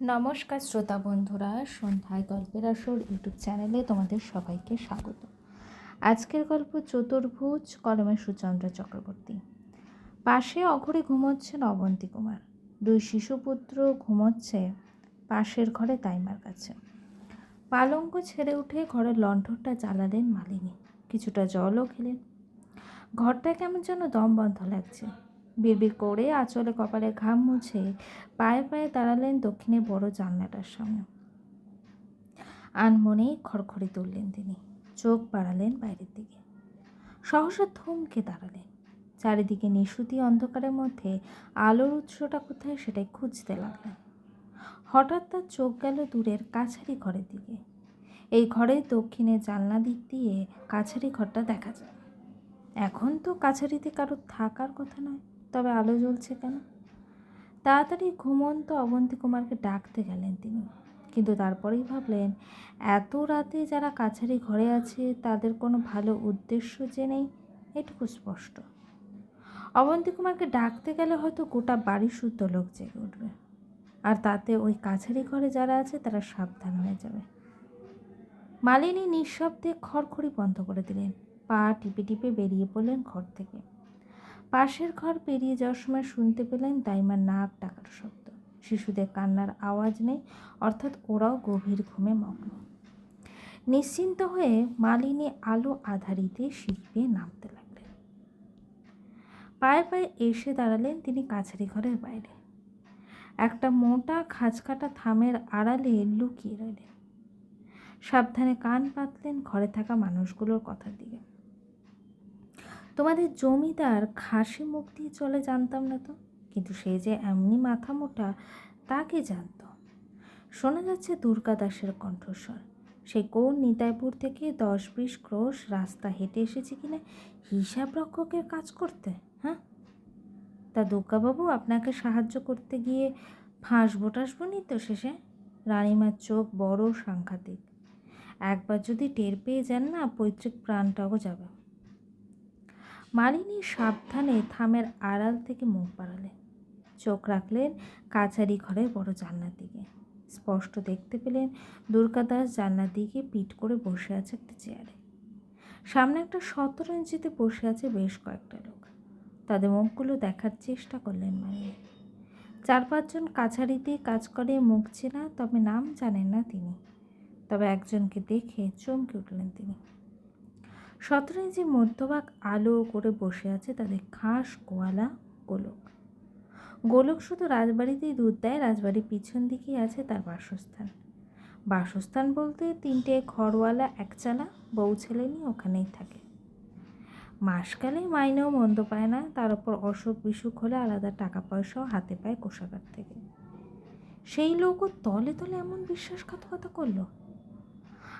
নমস্কার শ্রোতা বন্ধুরা, সন্ধ্যায় গল্পের আসর ইউটিউব চ্যানেলে তোমাদের সবাইকে স্বাগত। আজকের গল্প চতুর্ভুজ কলমে সুচন্দ্র চক্রবর্তী। পাশে অঘরে ঘুমোচ্ছেন অবন্তী কুমার। দুই শিশুপুত্র ঘুমোচ্ছে পাশের ঘরে তাইমার কাছে। পালঙ্ক ছেড়ে উঠে ঘরের লণ্ঠনটা জ্বালালেন মালিনী। কিছুটা জলও খেলেন। ঘরটা কেমন যেন দম বন্ধ লাগছে। বিড়বিড় করে আঁচলে কপালে ঘাম মুছে পায়ে পায়ে দাঁড়ালেন দক্ষিণে বড় জানলাটার সামনে। আনমনে খড়খড়ি তুললেন তিনি। চোখ বাড়ালেন বাইরের দিকে। সহসা থমকে দাঁড়ালেন। চারিদিকে নিশুতি অন্ধকারের মধ্যে আলোর উৎসটা কোথায় সেটাই খুঁজতে লাগলেন। হঠাৎ তার চোখ গেল দূরের কাছারি ঘরের দিকে। এই ঘরের দক্ষিণে জানলা দিক দিয়ে কাছারি ঘরটা দেখা যায়। এখন তো কাছারিতে কারোর থাকার কথা নয়। তবে আলো জ্বলছে কেন? তাড়াতাড়ি ঘুমন্ত অবন্তী কুমারকে ডাকতে গেলেন তিনি। কিন্তু তারপরেই ভাবলেন, এত রাতে যারা কাছারি ঘরে আছে, তাদের কোনো ভালো উদ্দেশ্য যে নেই, এটুকু স্পষ্ট। অবন্তী কুমারকে ডাকতে গেলে হয়তো গোটা বাড়ি শুদ্ধ লোক জেগে উঠবে। আর তাতে ওই কাছারি ঘরে যারা আছে, তারা সাবধান হয়ে যাবে। মালিনী নিঃশব্দে খড়খড়ি বন্ধ করে দিলেন। পা টিপে টিপে বেরিয়ে পড়লেন ঘর থেকে। পাশের ঘর পেরিয়ে যাওয়ার সময় শুনতে পেলেন দাইমার নাক ডাকার শব্দ। শিশুদের কান্নার আওয়াজ নেই, অর্থাৎ ওরাও গভীর ঘুমে মগ্ন। নিশ্চিন্ত হয়ে মালিনী আলো আধারিতে শিল্পে নামতে লাগলেন। পায়ে পায়ে এসে দাঁড়ালেন তিনি কাছারি ঘরের বাইরে। একটা মোটা খাঁজকাটা থামের আড়ালে লুকিয়ে রইলেন। সাবধানে কান পাতলেন ঘরে থাকা মানুষগুলোর কথার দিকে। তোমাদের জমিদার খাসি মুখ দিয়ে চলে জানতাম না তো? কিন্তু সে যে এমনি মাথা মোটা তাকে জানত? শোনা যাচ্ছে দুর্গা দাসের কণ্ঠস্বর। সে কোন নিতাইপুর থেকে দশ বিশ ক্রোশ রাস্তা হেঁটে এসেছে কিনা হিসাব রক্ষকের কাজ করতে হ্যাঁ? তা দুর্গাবাবু আপনাকে সাহায্য করতে গিয়ে ফাঁসবো টাসবো নি তো শেষে? রানীমার চোখ বড় সাংঘাতিক। একবার যদি টের পেয়ে যান না, পৈতৃক প্রাণটাও যাবে। মালিনী সাবধানে থামের আড়াল থেকে মুখ বাড়ালেন চোখ রাখলেন কাছারি ঘরের বড় জানলার দিকে। স্পষ্ট দেখতে পেলেন দুর্গাদাস জানলার দিকে পিঠ করে বসে আছে একটা চেয়ারে। সামনে একটা সতেরো ইঞ্চিতে বসে আছে বেশ কয়েকটা লোক। তাদের মুখগুলো দেখার চেষ্টা করলেন মালিনী। চার পাঁচজন কাছারিতে কাজ করে মুখ চেনা, তবে নাম জানেন না তিনি। তবে একজনকে দেখে চমকে উঠলেন তিনি। সতেরো ইঞ্চি মধ্যভাগ আলো করে বসে আছে তাদের খাস গোয়ালা গোলক। গোলক শুধু রাজবাড়িতেই দুধ দেয় রাজবাড়ির পিছন দিকেই আছে তার বাসস্থান। বাসস্থান বলতে তিনটে ঘরওয়ালা, একচালা, বউ ছেলে নিয়ে ওখানেই থাকে। মাসকালে মাইনেও মন্দ পায় না, তার উপর অসুখ বিসুখ হলে আলাদা টাকা পয়সাও হাতে পায় কোষাগার থেকে। সেই লোকও তলে তলে এমন বিশ্বাসঘাতকতা করল?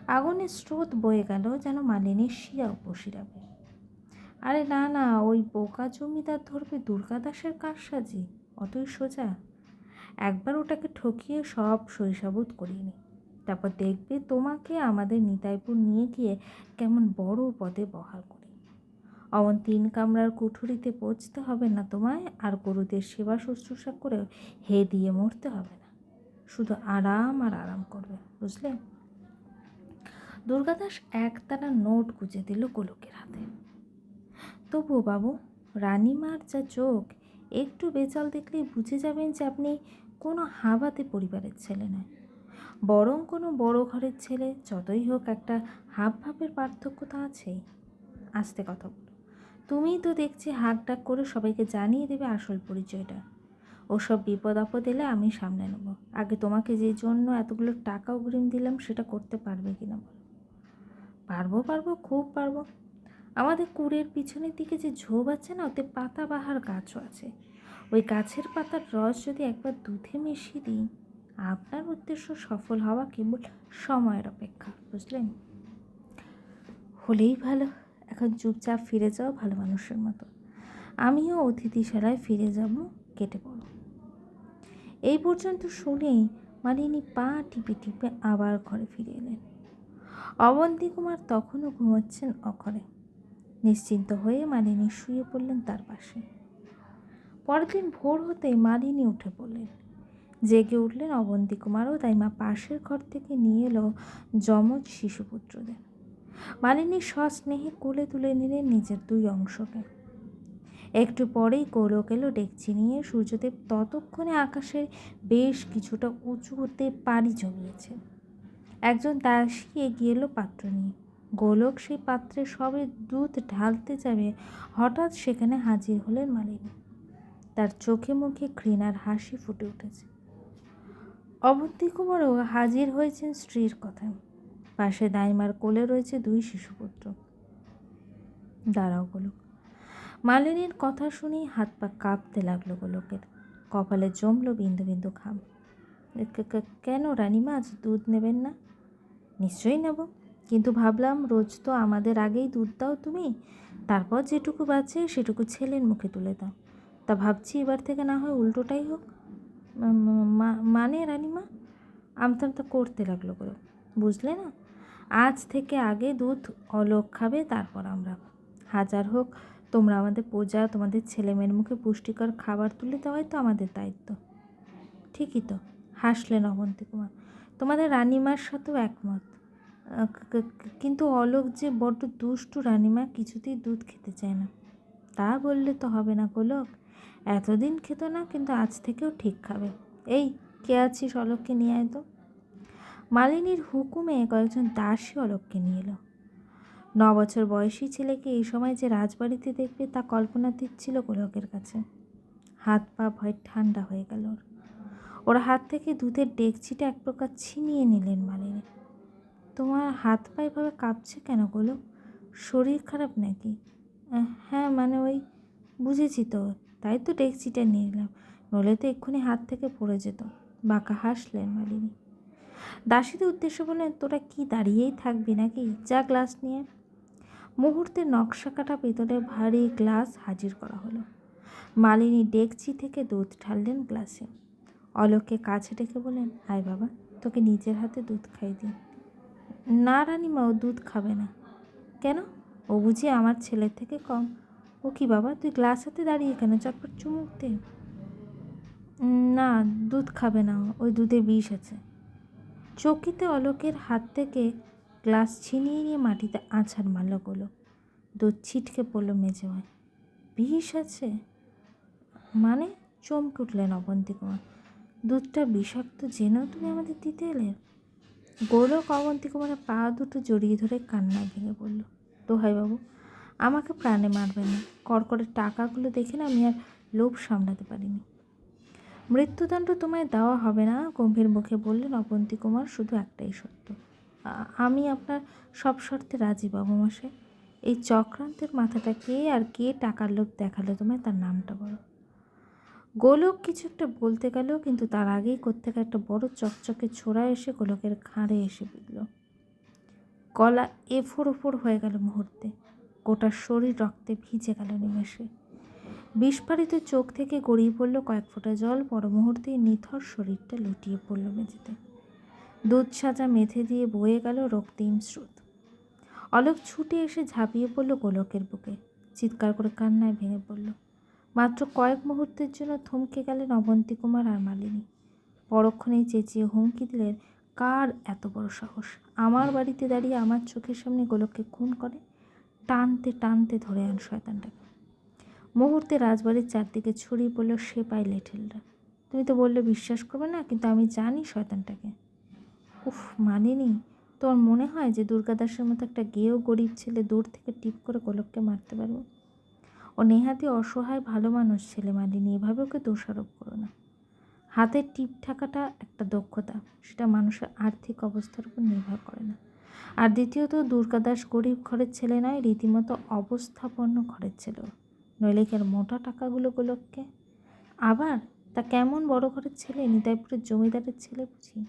আগুনের স্রোত বয়ে গেল যেন মালিনীর শিরা উপশিরাবে আরে না না, ওই বোকা জমিদার ধরবে দুর্গা দুর্গাদাসের কারসাজি, অতই সোজা। একবার ওটাকে ঠকিয়ে সব শৈশবোধ করিয়ে নি। তারপর দেখবে তোমাকে আমাদের নিতাইপুর নিয়ে গিয়ে কেমন বড় পদে বহাল করি। অমন তিন কামরার কুঠুরিতে পৌঁছতে হবে না তোমায়, আর গরুদের সেবা শুশ্রূষা করে হে দিয়ে মরতে হবে না। শুধু আরাম আর আরাম করবে, বুঝলে? দুর্গাদাস একতারা নোট গুজে দিল গোলকের হাতে। তবু বাবু, রানীমার যা চোখ, একটু বেচাল দেখলেই বুঝে যাবেন যে আপনি কোনো হাবাতে পরিবারের ছেলে নয়। বরং কোনো বড় ঘরের ছেলে, যতই হোক একটা হাব ভাবের পার্থক্য তো আছেই। আস্তে কথা বলো। তুমিই তো দেখছি হাক ডাক করে সবাইকে জানিয়ে দেবে আসল পরিচয়টা। ওসব বিপদ আপদ এলে আমি সামনে নেব। আগে তোমাকে যে জন্য এতগুলো টাকা অগ্রিম দিলাম, সেটা করতে পারবে কিনা বলো? পারব পারব, খুব পারব। আমাদের কুড়ের পিছনের দিকে যে ঝোপ আছে না, ওতে পাতা বাহার গাছও আছে। ওই গাছের পাতার রস যদি একবার দুধে মিশিয়ে দিই, আপনার উদ্দেশ্য সফল হওয়া কেবল সময়ের অপেক্ষা, বুঝলেন? হলেই ভালো, এখন চুপচাপ ফিরে যাও ভালো মানুষের মতো। আমিও অতিথিশালায় ফিরে যাব, কেটে পড়ো। এই পর্যন্ত শুনেই মালিনী পা টিপে টিপে আবার ঘরে ফিরে এলেন। অবন্তী কুমার তখনও ঘুমাচ্ছেন অখরে। নিশ্চিন্ত হয়ে মালিনী শুয়ে পড়লেন তার পাশে। পরের দিন ভোর হতেই মালিনী উঠে পড়লেন। জেগে উঠলেন অবন্তী কুমারও, তাই মা পাশের ঘর থেকে নিয়ে এলো যমজ শিশুপুত্রদের। মালিনী সস্নেহে কোলে তুলে নিলেন নিজের দুই অংশকে। একটু পরেই গোলক এলো ডেকচি নিয়ে। সূর্যদেব ততক্ষণে আকাশে বেশ কিছুটা উঁচু হতে পাড়ি জমিয়েছে একজন দাসী এগিয়ে এলো পাত্র নিয়ে। গোলক সেই পাত্রে সবে দুধ ঢালতে যাবে, হঠাৎ সেখানে হাজির হলেন মালিনী। তার চোখে মুখে ঘৃণার হাসি ফুটে উঠেছে। অবন্তী কুমারও হাজির হয়েছেন স্ত্রীর কথায়। পাশে দাইমার কোলে রয়েছে দুই শিশুপুত্র। দাঁড়াও গোলক। মালিনীর কথা শুনেই হাত পা কাঁপতে লাগল গোলকের। কপালে জমলো বিন্দু বিন্দু খাম কেন রানিমা, আজ দুধ নেবেন না? নিশ্চয়ই নেব। কিন্তু ভাবলাম রোজ তো আমাদের আগেই দুধ দাও তুমি, তারপর যেটুকু বাঁচে সেটুকু ছেলের মুখে তুলে দাও। তা ভাবছি এবার থেকে না হয় উল্টোটাই হোক। মানে রানিমা? আমতা আমতা করতে লাগল করে বুঝলে না? আজ থেকে আগে দুধ অলোক খাবে, তারপর আমরা। হাজার হোক, তোমরা আমাদের প্রজা তোমাদের ছেলেমেয়ের মুখে পুষ্টিকর খাবার তুলে দেওয়াই তো আমাদের দায়িত্ব। ঠিকই তো, হাসলেন অবন্তী কুমার তোমাদের রানিমার সাথেও একমত। কিন্তু অলোক যে বড্ড দুষ্টু রানিমা কিছুতেই দুধ খেতে চায় না। তা বললে তো হবে না গোলক। এতদিন খেত না, কিন্তু আজ থেকেও ঠিক খাবে। এই, কে আছিস অলোককে নিয়ে আয় তো। মালিনীর হুকুমে কয়েকজন দাসী অলোককে নিয়ে এলো। ন বছর বয়সী ছেলেকে এই সময় যে রাজবাড়িতে দেখবে তা কল্পনাতীত ছিল গোলকের কাছে। হাত পা ভয় ঠান্ডা হয়ে গেল ওর। ওর হাত থেকে দুধের ডেকচিটা এক প্রকার ছিনিয়ে নিলেন মালিনী। তোমার হাত পা এভাবে কাঁপছে কেন গোলক শরীর খারাপ নাকি? হ্যাঁ মানে ওই বুঝেছি তো, তাই তো ডেকচিটা নিয়ে নিলাম নলে তো এক্ষুনি হাত থেকে পড়ে যেত। বাঁকা হাসলেন মালিনী। দাসীদের উদ্দেশ্য বললেন তোরা কি দাঁড়িয়েই থাকবি নাকি? যা গ্লাস নিয়ে। মুহূর্তে নকশা কাটা পেতলে ভারী গ্লাস হাজির করা হলো। মালিনী ডেকচি থেকে দুধ ঢাললেন গ্লাসে। অলোককে কাছে ডেকে বলেন আয় বাবা, তোকে নিজের হাতে দুধ খাই দিই না রানিমা, ও দুধ খাবে না। কেন? ও বুঝি আমার ছেলের থেকে কম। ও কি বাবা, তুই গ্লাস হাতে দাঁড়িয়ে কেন চটপট চুমুক দে? না, দুধ খাবে না ওই দুধে বিষ আছে। চকিতে অলোকের হাত থেকে গ্লাস ছিনিয়ে নিয়ে মাটিতে আছাড় মারল গোলো দুধ ছিটকে পড়ল মেঝে হয় বিষ আছে? মানে? চমকে উঠলেন অবন্তী কুমার দুধটা বিষাক্ত জেনেও তুমি আমাদের দিতে এলে। গোলক অবন্তী কুমারের পা দুটো জড়িয়ে ধরে কান্নায় ভেঙে পড়ল। দোহাই বাবু, আমাকে প্রাণে মারবেন না। কড়কড়ের টাকাগুলো দেখে না আমি আর লোভ সামলাতে পারিনি। মৃত্যুদণ্ড তোমায় দেওয়া হবে না, গম্ভীর মুখে বললেন অবন্তী কুমার, শুধু একটাই সত্য। আমি আপনার সব শর্তে রাজি বাবু মশাই। এই চক্রান্তের মাথাটা কে আর কে টাকার লোভ দেখাল তোমায়, তার নামটা বলো। গোলক কিছু একটা বলতে গেল, কিন্তু তার আগেই কোত্থেকে একটা বড় চকচকে ছোড়া এসে গোলকের ঘাড়ে এসে বিঁধল গলা এফোর ওফোর হয়ে গেল মুহূর্তে। গোটা শরীর রক্তে ভিজে গেল নিমেষে। বিস্ফারিত চোখ থেকে গড়িয়ে পড়ল কয়েক ফোঁটা জল, পর মুহূর্তে নিথর শরীরটা লুটিয়ে পড়ল মেঝেতে। দুধ সাজা মেথে দিয়ে বয়ে গেল রক্তিম স্রোত। অলোক ছুটে এসে ঝাঁপিয়ে পড়ল গোলকের বুকে। চিৎকার করে কান্নায় ভেঙে পড়ল। মাত্র কয়েক মুহূর্তের জন্য থমকে গেলেন অবন্তী কুমার আর মালিনী। পরক্ষণেই চেঁচিয়ে হুমকি দিলেন, কার এত বড় সাহস? আমার বাড়িতে দাঁড়িয়ে আমার চোখের সামনে গোলককে খুন করে? টানতে টানতে ধরে আন শয়তানটাকে। মুহূর্তে রাজবাড়ির চারদিকে ছড়িয়ে পড়ল সে পাই লেঠেলরা। তুমি তো বললে বিশ্বাস করবে না, কিন্তু আমি জানি শয়তানটাকে। উফ মানিনি তোর মনে হয় যে দুর্গাদাসের মতো একটা গেয়েও গরিব ছেলে দূর থেকে টিপ করে গোলককে মারতে পারব? ও নেহাতি অসহায়, ভালো মানুষ ছেলে মানিনি এভাবে ওকে দোষারোপ করো না। হাতের টিপ ঠাকাটা একটা দক্ষতা, সেটা মানুষের আর্থিক অবস্থার উপর নির্ভর করে না। আর দ্বিতীয়ত দুর্গাদাস গরিব ঘরের ছেলে নয়, রীতিমতো অবস্থাপন্ন ঘরের ছেলে কি মোটা টাকাগুলো গোলককে। আবার তা কেমন বড় ঘরের ছেলে, নিতাইপুরের জমিদারের ছেলে বুঝি?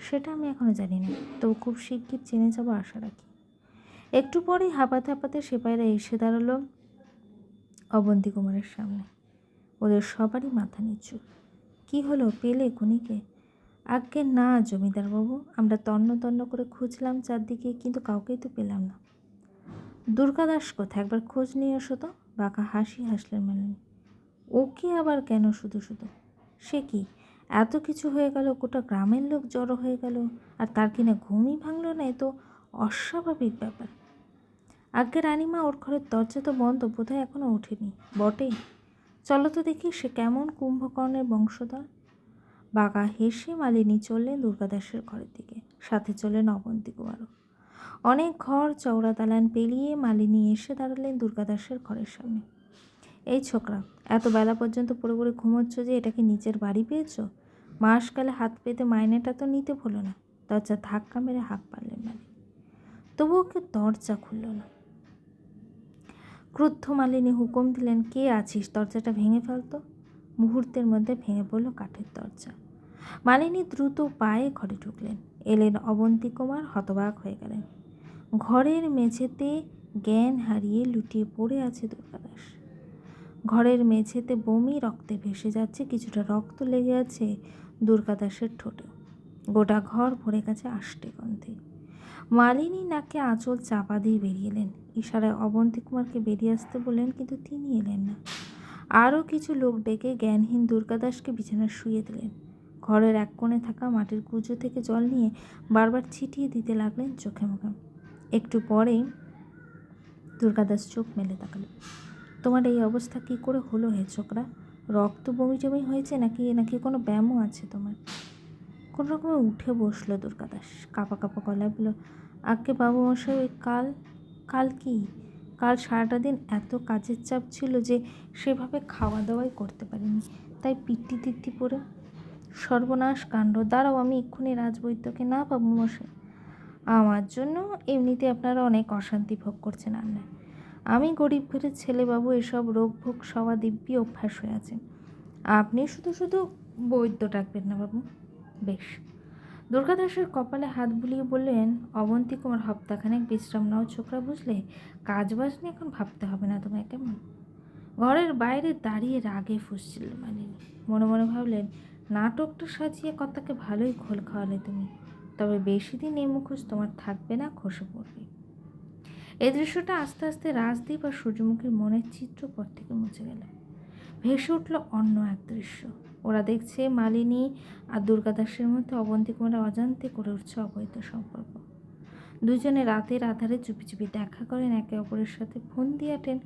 সেটা আমি এখনও জানি না তবু খুব শিগগির জেনে যাব, আশা রাখি। একটু পরেই হাঁপাতে হাঁপাতে সেপাইরা এসে দাঁড়াল অবন্তী কুমারের সামনে। ওদের সবারই মাথা নিচু। কি হলো পেলে খুনিকে? আজ্ঞে না জমিদার বাবু আমরা তন্ন তন্ন করে খুঁজলাম চারদিকে, কিন্তু কাউকেই তো পেলাম না। দুর্গাদাস কোথায়? একবার খোঁজ নিয়ে এসো তো। বাঁকা হাসি হাসলেন মালিনী। ওকে আবার কেন শুধু শুধু? সে কি? এত কিছু হয়ে গেল, গোটা গ্রামের লোক জড়ো হয়ে গেল, আর তার কিনা ঘুমই ভাঙলো না, এ তো অস্বাভাবিক ব্যাপার। আগে রানিমা ওর ঘরের দরজা তো বন্ধ, বোধহয় এখনও ওঠেনি। বটে। চলো তো দেখি সে কেমন কুম্ভকর্ণের বংশধর। বাঘা হেসে মালিনী চললেন দুর্গাদাসের ঘরের দিকে। সাথে চললেন অবন্তী কুমারও। অনেক ঘর চওড়া দালান পেরিয়ে মালিনী এসে দাঁড়ালেন দুর্গাদাসের ঘরের সামনে। এই ছোকরা, এত বেলা পর্যন্ত পড়ে পড়ে ঘুমোচ্ছ যে এটা কি নিচের বাড়ি পেয়েছ? মাস গেলে হাত পেতে মাইনেটা তো নিতে ভুলো না। দরজা ধাক্কা মেরে হাঁক পারলেন মালিনী। তবুও কে দরজা খুলল না। ক্রুদ্ধ মালিনী হুকুম দিলেন, কে আছিস? দরজাটা ভেঙে ফেলতো মুহূর্তের মধ্যে ভেঙে পড়ল কাঠের দরজা। মালিনী দ্রুত পায়ে ঘরে ঢুকলেন। এলেন অবন্তী কুমার হতবাক হয়ে গেলেন। ঘরের মেঝেতে জ্ঞান হারিয়ে লুটিয়ে পড়ে আছে দুর্গাদাস ঘরের মেঝেতে বমি রক্তে ভেসে যাচ্ছে, কিছুটা রক্ত লেগে আছে দুর্গাদাসের ঠোঁটে গোটা ঘর ভরে গেছে আষ্টে গন্ধে। মালিনী নাকে আঁচল চাপা দিয়ে বেরিয়ে এলেন। ইশারায় অবন্তী কুমারকে বেরিয়ে আসতে বললেন, কিন্তু তিনি এলেন না। আরও কিছু লোক ডেকে জ্ঞানহীন দুর্গাদাসকে বিছানায় শুয়ে দিলেন। ঘরের এক কোণে থাকা মাটির কুঁজো থেকে জল নিয়ে বারবার ছিটিয়ে দিতে লাগলেন চোখে মুখে। একটু পরেই দুর্গাদাস চোখ মেলে তাকালো। তোমার এই অবস্থা কী করে হলো হে ছোকরা? রক্ত বমি জমি হয়েছে নাকি নাকি কোনো ব্যায়ামও আছে তোমার? কোনো রকমে উঠে বসল দুর্গাদাস। কাপা কাপা গলায় বলল আগে বাবু মশাই ওই কাল কাল কি? কাল সারাটা দিন এত কাজের চাপ ছিল যে সেভাবে খাওয়া দাওয়াই করতে পারিনি। তাই পিট্টি তিত্তি পরে, সর্বনাশ কাণ্ড, দাঁড়াও, আমি এক্ষুনি রাজবৈদ্যকে না বাবু মশাই আমার জন্য এমনিতে আপনারা অনেক অশান্তি ভোগ করছেন আন্নায় আমি গরিব ঘরের ছেলেবাবু, এসব রোগ ভোগ সওয়া দিব্যি অভ্যাস হয়ে আছে। আপনি শুধু শুধু বৈদ্য ডাকবেন না বাবু। বেশ। দুর্গাদাসের কপালে হাত বুলিয়ে বললেন অবন্তী কুমার হপ্তাখানেক বিশ্রাম নাও ছোকরা, বুঝলে? কাজ বাজ নিয়ে এখন ভাবতে হবে না তোমায়, কেমন? ঘরের বাইরে দাঁড়িয়ে রাগে ফুসছিল মানিনি মনে মনে ভাবলেন নাটকটা সাজিয়ে কর্তাকে ভালোই খোল খাওয়ালে তুমি। তবে বেশি দিন এই মুখোশ তোমার থাকবে না, খসে পড়বে। এই দৃশ্যটা আস্তে আস্তে রাজদীপ আর সূর্যমুখীর মনের চিত্রপট থেকে মুছে গেল। ভেসে উঠল অন্য এক দৃশ্য। ওরা দেখছে মালিনী আর দুর্গাদাসের মধ্যে অবন্তী কুমারের অজান্তে করে উঠছে অবৈধ সম্পর্ক। দুজনে রাতের আধারে চুপি চুপি দেখা করেন, একে অপরের সাথে ফোন দিয়ে আটেন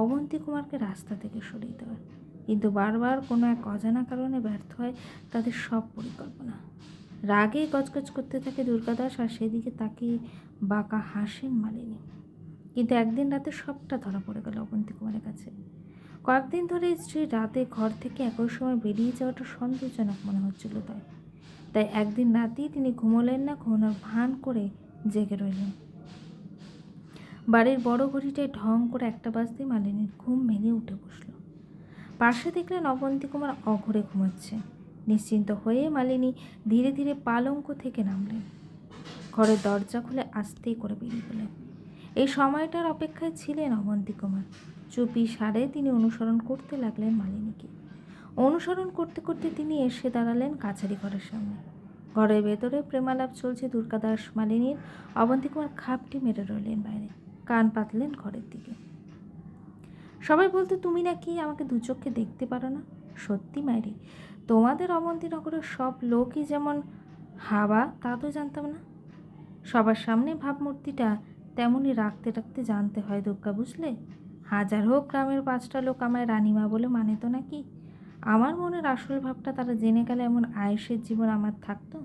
অবন্তী কুমারকে রাস্তা থেকে সরিয়ে দেওয়ার কিন্তু বারবার কোনো এক অজানা কারণে ব্যর্থ হয় তাদের সব পরিকল্পনা। রাগে গজগজ করতে থাকে দুর্গাদাস আর সেদিকে তাকে বাঁকা হাসেন মালিনী। কিন্তু একদিন রাতে সবটা ধরা পড়ে গেল অবন্তী কুমারের কাছে। কয়েকদিন ধরে স্ত্রী রাতে ঘর থেকে একই সময় বেরিয়ে যাওয়াটা সন্দেহজনক মনে হচ্ছিল তাই তাই একদিন রাতেই তিনি ঘুমোলেন না, ঘুমানোর ভান করে জেগে রইলেন। বাড়ির বড় ঘড়িটায় ঢং করে একটা বাজতে মালিনীর ঘুম ভেঙে উঠে বসল। পাশে দেখলেন অবন্তী কুমার অঘরে ঘুমাচ্ছে। নিশ্চিন্ত হয়ে মালিনী ধীরে ধীরে পালঙ্ক থেকে নামলেন। ঘরের দরজা খুলে আস্তেই করে বেরিয়ে গেলেন। এই সময়টার অপেক্ষায় ছিলেন অবন্তী কুমার। চুপি সারে তিনি অনুসরণ করতে লাগলেন মালিনীকে। অনুসরণ করতে করতে তিনি এসে দাঁড়ালেন কাছারি ঘরের সামনে। ঘরের ভেতরে প্রেমালাপ চলছে দুর্গাদাস মালিনীর। অবন্তী কুমার খাপটি মেরে রইলেন বাইরে। কান পাতলেন ঘরের দিকে। সবাই বলতো, তুমি নাকি আমাকে দু চোখে দেখতে পারো না? সত্যি মায়েরি তোমাদের অবন্তীনগরের সব লোকই যেমন হাওয়া তা তো জানতাম না। সবার সামনে ভাবমূর্তিটা তেমনই রাখতে রাখতে জানতে হয় দুর্গা, বুঝলে? হাজার হোক গ্রামের পাঁচটা লোক আমায় রানীমা বলে মানে তো নাকি? আমার মনের আসল ভাবটা তারা জেনে গেলে এমন আয়েসের জীবন আমার থাকতো।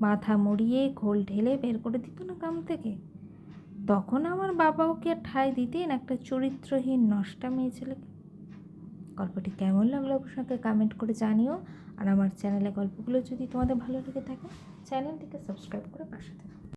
মাথা মুড়িয়ে ঘোল ঢেলে বের করে দিত না গ্রাম থেকে। তখন আমার বাবাও কি আর ঠাঁই দিতেন একটা চরিত্রহীন, নষ্টা মেয়ে ছেলেকে। গল্পটি কেমন লাগল অবশ্যই কমেন্ট করে জানিও। আর আমার চ্যানেলে গল্পগুলো যদি তোমাদের ভালো লেগে থাকে, চ্যানেলটিকে সাবস্ক্রাইব করে পাশে থাকো।